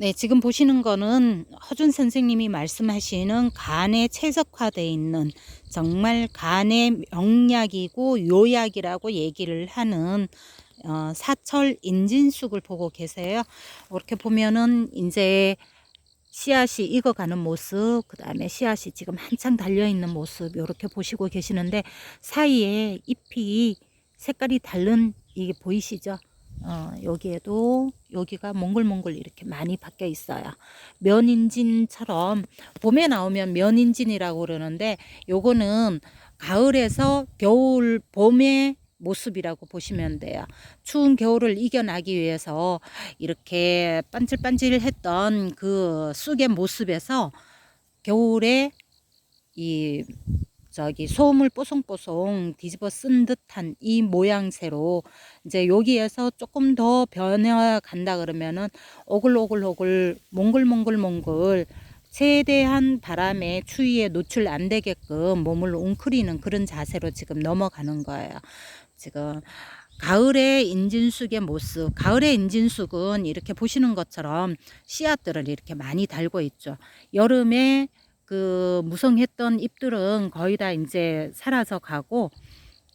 네, 지금 보시는 거는 허준 선생님이 말씀하시는 간에 최적화되어 있는 정말 간의 명약이고 요약이라고 얘기를 하는 어, 사철 인진숙을 보고 계세요. 이렇게 보면은 이제 씨앗이 익어가는 모습, 그 다음에 씨앗이 지금 한창 달려있는 모습, 이렇게 보시고 계시는데 사이에 잎이 색깔이 다른 이게 보이시죠? 어, 여기에도 여기가 몽글몽글 이렇게 많이 박혀 있어요. 면인진처럼 봄에 나오면 면인진이라고 그러는데 요거는 가을에서 겨울 봄의 모습이라고 보시면 돼요. 추운 겨울을 이겨나기 위해서 이렇게 반질반질했던 그 쑥의 모습에서 겨울에 이 저기 소음을 뽀송뽀송 뒤집어 쓴 듯한 이 모양새로 이제 여기에서 조금 더 변해 간다 그러면은 오글오글오글 몽글몽글몽글 최대한 바람에 추위에 노출 안 되게끔 몸을 웅크리는 그런 자세로 지금 넘어가는 거예요. 지금 가을의 인진숙의 모습, 가을의 인진숙은 이렇게 보시는 것처럼 씨앗들을 이렇게 많이 달고 있죠. 여름에 그 무성했던 잎들은 거의 다 이제 사라져 가고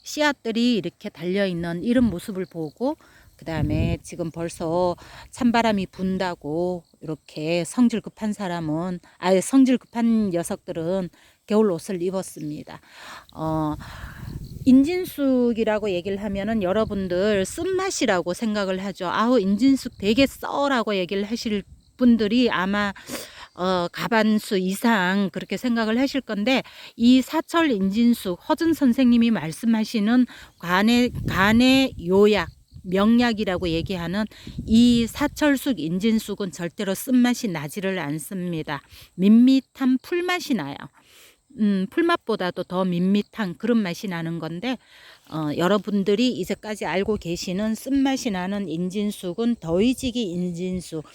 씨앗들이 이렇게 달려 있는 이런 모습을 보고 그 다음에 지금 벌써 찬바람이 분다고 이렇게 성질 급한 사람은 아예 성질 급한 녀석들은 겨울 옷을 입었습니다. 어, 인진숙이라고 얘기를 하면은 여러분들 쓴맛이라고 생각을 하죠. 아우 인진숙 되게 써라고 얘기를 하실 분들이 아마 어, 가반수 이상 그렇게 생각을 하실 건데 이 사철 인진숙 허준 선생님이 말씀하시는 간의 간의 요약 명약이라고 얘기하는 이 사철숙 인진숙은 절대로 쓴맛이 나지를 않습니다. 밋밋한 풀맛이 나요. 음, 풀맛보다도 더 밋밋한 그런 맛이 나는 건데 어, 여러분들이 이제까지 알고 계시는 쓴맛이 나는 인진숙은 더위지기 인진숙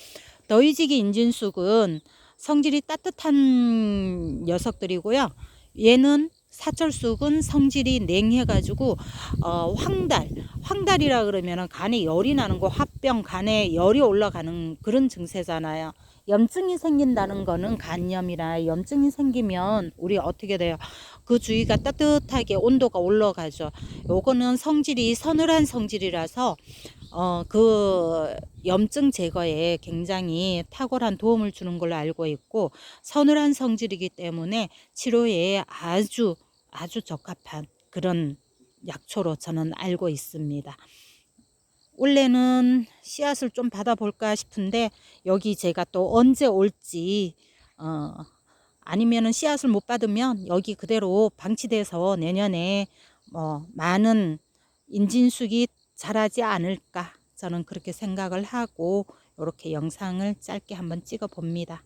더위지기 인진숙은 성질이 따뜻한 녀석들이고요. 얘는 사철쑥은 성질이 냉해가지고 어, 황달, 황달이라 그러면 간에 열이 나는 거 화병 간에 열이 올라가는 그런 증세잖아요. 염증이 생긴다는 거는 간염이라 염증이 생기면 우리 어떻게 돼요? 그 주위가 따뜻하게 온도가 올라가죠. 요거는 성질이 서늘한 성질이라서 어, 그 염증 제거에 굉장히 탁월한 도움을 주는 걸로 알고 있고 서늘한 성질이기 때문에 치료에 아주 아주 적합한 그런 약초로 저는 알고 있습니다. 원래는 씨앗을 좀 받아볼까 싶은데 여기 제가 또 언제 올지 어, 아니면은 씨앗을 못 받으면 여기 그대로 방치돼서 내년에 뭐 많은 인진숙이 자라지 않을까 저는 그렇게 생각을 하고 이렇게 영상을 짧게 한번 찍어 봅니다.